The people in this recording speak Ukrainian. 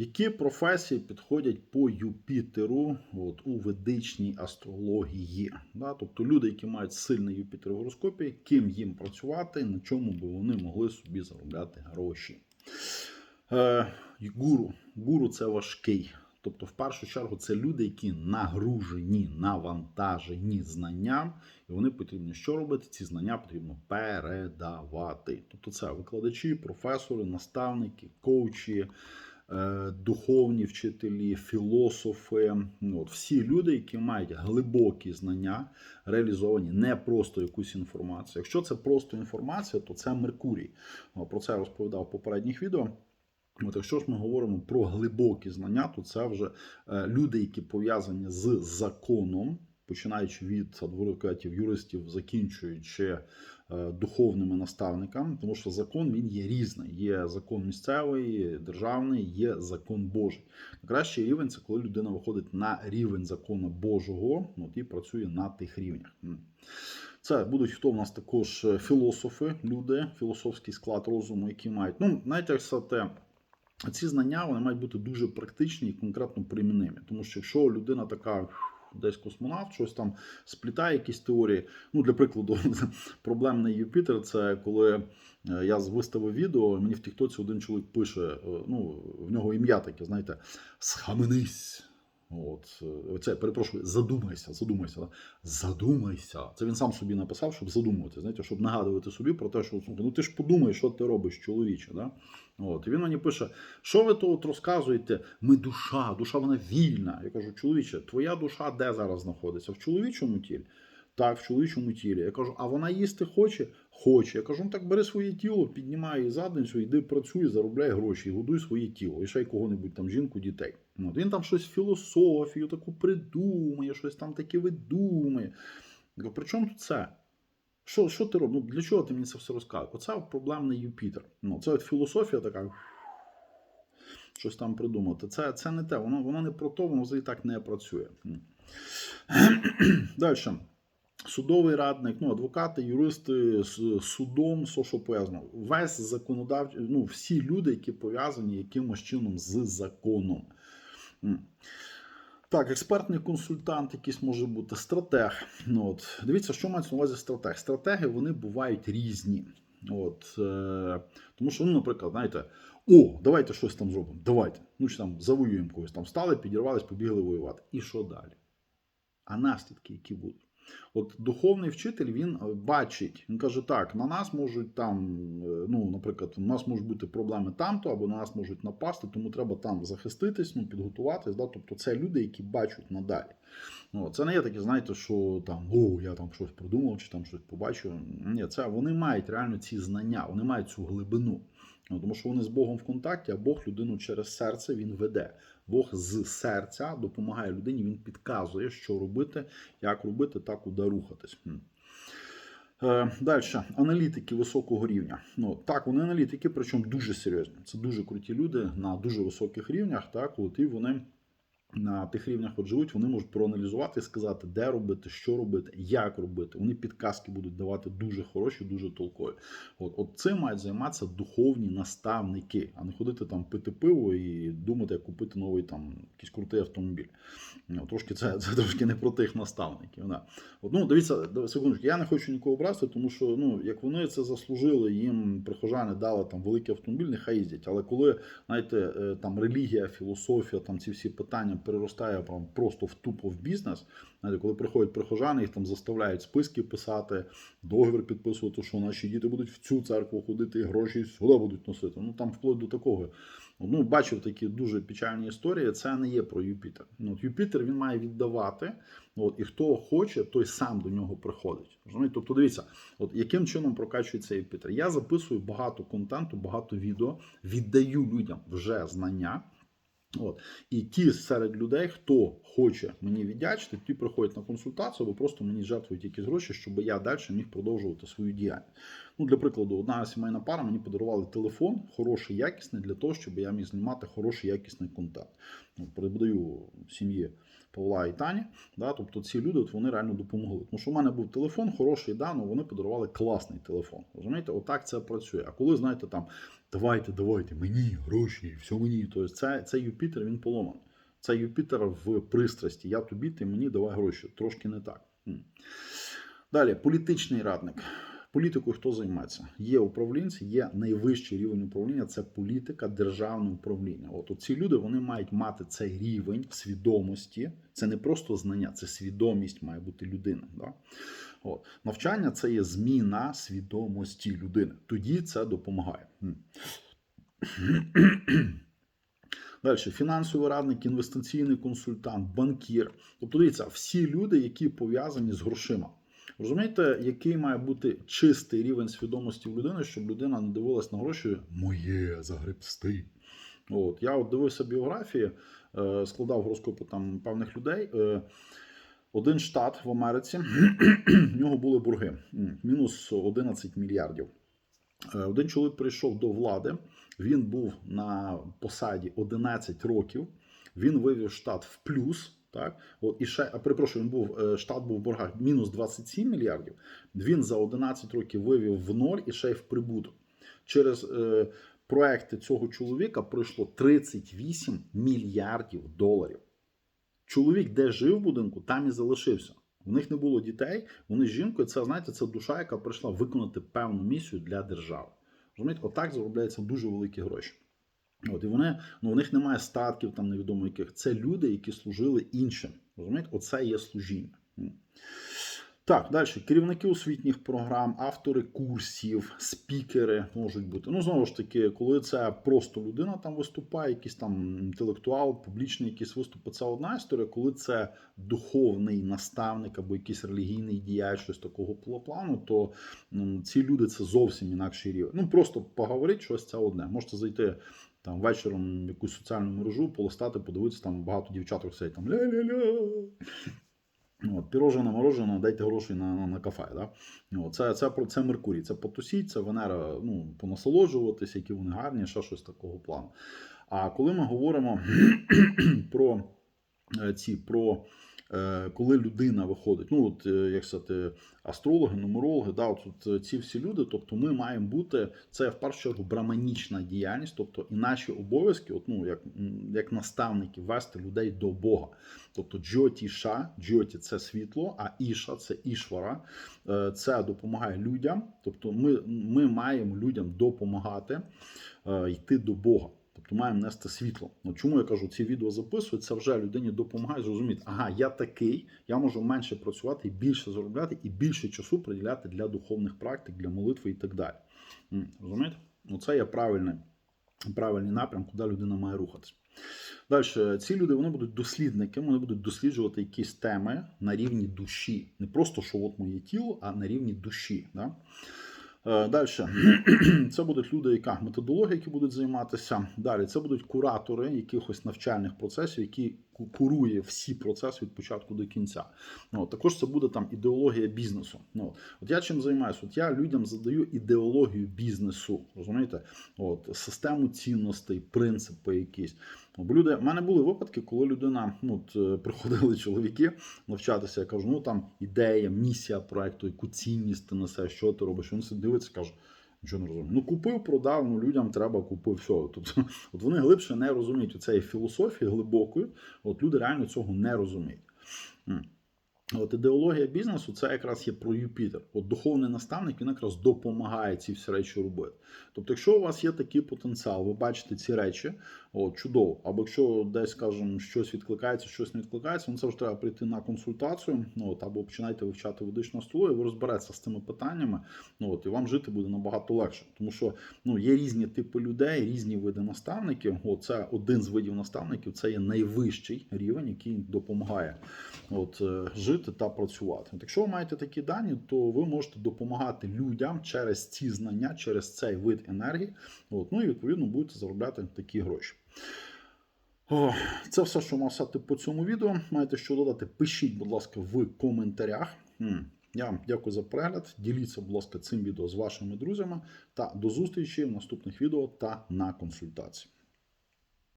Які професії підходять по Юпітеру от, у ведичній астрології? Да? Тобто люди, які мають сильний Юпітер в гороскопі, ким їм працювати, на чому би вони могли собі заробляти гроші. Е, гуру. Гуру це важкий. Тобто, в першу чергу, це люди, які нагружені, навантажені знанням, і вони потрібно що робити? Ці знання потрібно передавати. Тобто, це викладачі, професори, наставники, коучі, духовні вчителі, філософи. Ну, От, всі люди, які мають глибокі знання, реалізовані не просто якусь інформацію. Якщо це просто інформація, то це Меркурій. Про це я розповідав в попередніх відео. От якщо ж ми говоримо про глибокі знання, то це вже е, люди, які пов'язані з законом, починаючи від адвокатів, юристів, закінчуючи е, духовними наставниками, тому що закон він є різний. Є закон місцевий, державний, є закон Божий. Кращий рівень це коли людина виходить на рівень закону Божого от, і працює на тих рівнях. Це будуть хто в нас також е, філософи, люди, філософський склад розуму, які мають. Ну, знаєте, як сказати, ці знання вони мають бути дуже практичні і конкретно примінimі. Тому що якщо людина така. Десь космонавт, щось там сплітає якісь теорії. Ну, для прикладу, проблемний Юпітер це коли е, я виставив відео, мені в Тіктоці один чоловік пише: е, ну, в нього ім'я таке, знаєте, схаменись. От, е, це перепрошую, задумайся, задумайся, задумайся. Це він сам собі написав, щоб задумувати, знаєте, щоб нагадувати собі про те, що ну ти ж подумай, що ти робиш, чоловіче. Да? От, і він мені пише, що ви тут розказуєте? Ми душа, душа вона вільна. Я кажу, чоловіче, твоя душа де зараз знаходиться? В чоловічому тілі? Так, в чоловічому тілі. Я кажу, а вона їсти хоче? Хоче. Я кажу, ну так бери своє тіло, піднімай її задницю, йди працюй, заробляй гроші, і годуй своє тіло. І ще й кого-небудь там, жінку, дітей. От, він там щось філософію таку придумає, щось там таке кажу, при чому тут це? Що, що ти робиш? Ну, для чого ти мені це все розказуєш? Оце проблемний Юпітер. Ну, це от філософія така. Щось там придумати. Це, це не те, воно, воно не про то, воно взагалі так не працює. Далі. Судовий радник, ну, адвокати, юристи з судом, все, що пов'язано. Весь законодавчий, ну, всі люди, які пов'язані якимось чином з законом. Так, експертний консультант, якийсь може бути, стратег. Ну, от. Дивіться, що мається на увазі стратег. Стратеги вони бувають різні. От, е, тому що, ну, наприклад, знаєте, о, давайте щось там зробимо. Давайте. Ну, чи там завоюємо когось. Там стали, підірвались, побігли воювати. І що далі? А наслідки, які будуть? От духовний вчитель він е, бачить, він каже: так, на нас можуть там, е, ну, наприклад, у нас можуть бути проблеми там-то, або на нас можуть напасти, тому треба там захиститись, ну, підготуватись. Да? Тобто це люди, які бачать надалі. Ну, це не є таке, знаєте, що там о, я там щось придумав чи там щось побачив. Ні, це вони мають реально ці знання, вони мають цю глибину. Ну, Тому що вони з Богом в контакті, а Бог людину через серце він веде. Бог з серця допомагає людині, він підказує, що робити, як робити та куди рухатись. Далі, аналітики високого рівня. Ну так, вони аналітики, причому дуже серйозні. Це дуже круті люди на дуже високих рівнях. Так, от і вони на тих рівнях от живуть, вони можуть проаналізувати і сказати, де робити, що робити, як робити. Вони підказки будуть давати дуже хороші, дуже толкові. От, от цим мають займатися духовні наставники, а не ходити там пити пиво і думати, як купити новий там якийсь крутий автомобіль. Ну, трошки це, це трошки не про тих наставників. Да. От, ну, дивіться, секундочку, я не хочу нікого обрати, тому що ну, як вони це заслужили, їм прихожани дали там великий автомобіль, нехай їздять. Але коли знаєте, е, там релігія, філософія, там ці всі питання переростає прям просто в тупо в бізнес. Знаєте, коли приходять прихожани, їх там заставляють списки писати, договір підписувати, що наші діти будуть в цю церкву ходити і гроші сюди будуть носити. Ну там вплоть до такого. Ну, бачив такі дуже печальні історії. Це не є про Юпітер. Ну, от Юпітер він має віддавати. От, і хто хоче, той сам до нього приходить. Розумієте? Тобто, дивіться, от яким чином прокачується Юпітер. Я записую багато контенту, багато відео, віддаю людям вже знання. От. І ті серед людей, хто хоче мені віддячити, ті приходять на консультацію або просто мені жертвують якісь гроші, щоб я далі міг продовжувати свою діяльність. Ну, Для прикладу, одна сімейна пара мені подарували телефон, хороший, якісний, для того, щоб я міг знімати хороший якісний контент. Ну, Передаю сім'ї Павла і Тані. Да? Тобто ці люди от вони реально допомогли. Тому що в мене був телефон, хороший, да, але вони подарували класний телефон. Розумієте, отак це працює. А коли, знаєте, там давайте, давайте, мені гроші, все мені. Тобто це, це Юпітер, він поломаний. Це Юпітер в пристрасті. Я тобі, ти мені давай гроші. Трошки не так. Далі, політичний радник. Політикою хто займається? Є управлінці, є найвищий рівень управління це політика, державне управління. От ці люди вони мають мати цей рівень свідомості. Це не просто знання, це свідомість має бути людини. Да? От. Навчання це є зміна свідомості людини. Тоді це допомагає. Далі фінансовий радник, інвестиційний консультант, банкір. Тобто, дивіться, всі люди, які пов'язані з грошима. Розумієте, який має бути чистий рівень свідомості в людини, щоб людина не дивилась на гроші моє загребсти. От я от дивився біографії, е, складав гороскопи там певних людей. Е, один штат в Америці, в нього були борги мінус 11 мільярдів. Е, Один чоловік прийшов до влади. Він був на посаді 11 років. Він вивів штат в плюс. Так, от і ще, а перепрошую, він був е, штат був в боргах мінус 27 мільярдів. Він за 11 років вивів в ноль і ще й в прибуток. Через е, проекти цього чоловіка пройшло 38 мільярдів доларів. Чоловік, де жив в будинку, там і залишився. У них не було дітей. Вони з жінкою. Це знаєте, це душа, яка прийшла виконати певну місію для держави. Розумієте, отак заробляються дуже великі гроші. От і вони ну у них немає статків, там невідомо яких. Це люди, які служили іншим. Розумієте, оце є служіння. Так, далі керівники освітніх програм, автори курсів, спікери можуть бути. Ну, знову ж таки, коли це просто людина там виступає, якийсь там інтелектуал, публічний якісь виступи, це одна історія. Коли це духовний наставник або якийсь релігійний діяч, щось такого плану, то м, ці люди це зовсім інакший рівень. Ну просто поговорити щось це одне. Можете зайти. Там вечором якусь соціальну мережу полистати, подивитися, там багато дівчаток сидять там ля-ля-ля. От, пірожене, морожене, дайте гроші на, на, на кафе. Да? От, це, це, про- це Меркурій, це потусіть, це Венера, ну, понасолоджуватися, які вони гарні, ще щось такого плану. А коли ми говоримо про е, ці про. Е, Коли людина виходить, ну от е, як сказати, астрологи, нумерологи, да, от, от е, ці всі люди, тобто ми маємо бути це в першу чергу браманічна діяльність, тобто і наші обов'язки, от, ну як, як наставники, вести людей до Бога. Тобто джоті ша, джоті це світло, а іша це ішвара. Це допомагає людям. Тобто, ми, ми маємо людям допомагати йти до Бога. Тобто маємо нести світло. Ну, чому я кажу, ці відео записую, це вже людині допомагає зрозуміти, ага, я такий, я можу менше працювати і більше заробляти, і більше часу приділяти для духовних практик, для молитви і так далі. Розумієте? Ну, це є правильний, правильний напрям, куди людина має рухатися. Далі, ці люди вони будуть дослідниками, вони будуть досліджувати якісь теми на рівні душі. Не просто, що от моє тіло, а на рівні душі. Да? Далі, це будуть люди, яка методологія, які будуть займатися. Далі це будуть куратори якихось навчальних процесів, які ку- курує всі процеси від початку до кінця. Ну, також це буде там ідеологія бізнесу. Ну, от я чим займаюся? От я людям задаю ідеологію бізнесу, розумієте? От, систему цінностей, принципи якісь. Бо люди, в мене були випадки, коли людина, ну, от, е, приходили чоловіки навчатися, я кажу, ну там ідея, місія проекту, яку цінність ти несе, що ти робиш. Він сидить, дивиться, каже, нічого не розумію. Ну купив, продав, ну людям треба купив все. Тобто, от вони глибше не розуміють цієї філософії глибокої. От люди реально цього не розуміють. От ідеологія бізнесу це якраз є про Юпітер. От духовний наставник він якраз допомагає ці всі речі робити. Тобто, якщо у вас є такий потенціал, ви бачите ці речі, от, чудово. Або якщо десь, скажімо, щось відкликається, щось не відкликається, ну це вже треба прийти на консультацію. Ну, от, або починайте вивчати ведичну астрологію, ви розберетеся з цими питаннями. Ну, от, і вам жити буде набагато легше. Тому що ну, є різні типи людей, різні види наставників. От, це один з видів наставників, це є найвищий рівень, який допомагає от, е, жити та працювати. От, якщо ви маєте такі дані, то ви можете допомагати людям через ці знання, через цей вид енергії. От, ну і відповідно будете заробляти такі гроші. Це все, що мав сказати по цьому відео. Маєте що додати, пишіть, будь ласка, в коментарях. Я вам дякую за перегляд. Діліться, будь ласка, цим відео з вашими друзями. Та до зустрічі в наступних відео та на консультації.